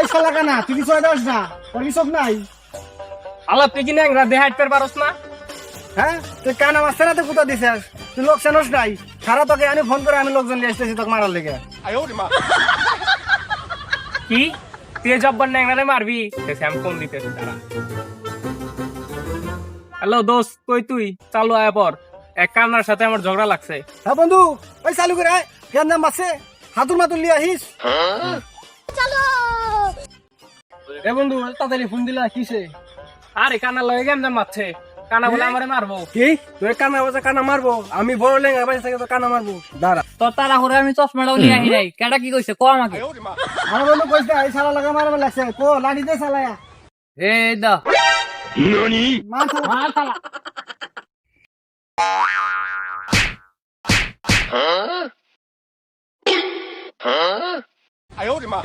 এই শালা কানা তুই কি দশ না তোর কি চোখ নাই। আল্লাহ তুই কি ন্যাংরা দেহ হাইট পারস না? হ্যাঁ তুই কানা মারছে না কোথা দিছিস তুই লোক চেনস নাই। সারা তোকে আমি ফোন করে আমি লোকজন নিয়ে আসতেছি তোকে মারার লেগে। কি? তুই জব্বর ন্যাংরা মারবি? আমি ফোন দিতেছি তারা? হ্যালো দোস্ত কই তুই? চালু আয় পর। এক কান্নার সাথে আমার ঝগড়া লাগছে। হ্যাঁ বন্ধু ওই চালু করে আয়। কেন নাম আছে। হাতুর মাতুর লিয়ে আহিস। এ বন্ধু তাড়াতাড়ি ফোন দিলা কিসে আরে কানা লয়ে গেম মারছে। কানা বলে আমারে মারবো। কি? তুই কানা বাজা কানা মারবো। আমি বড় লেঙ্গা বাজা থেকে তো কানা মারবো। দাঁড়া। তোর তারা করে আমি চশমাটাও নিয়ে আহি নাই। কেটা কি কইছে? ক আমাকে? আমার বন্ধু কইছে এই শালা লাগা মারবে লাগছে। কো লাঠি দে শালায়া। এ দা। 何？またまたははあ？よりま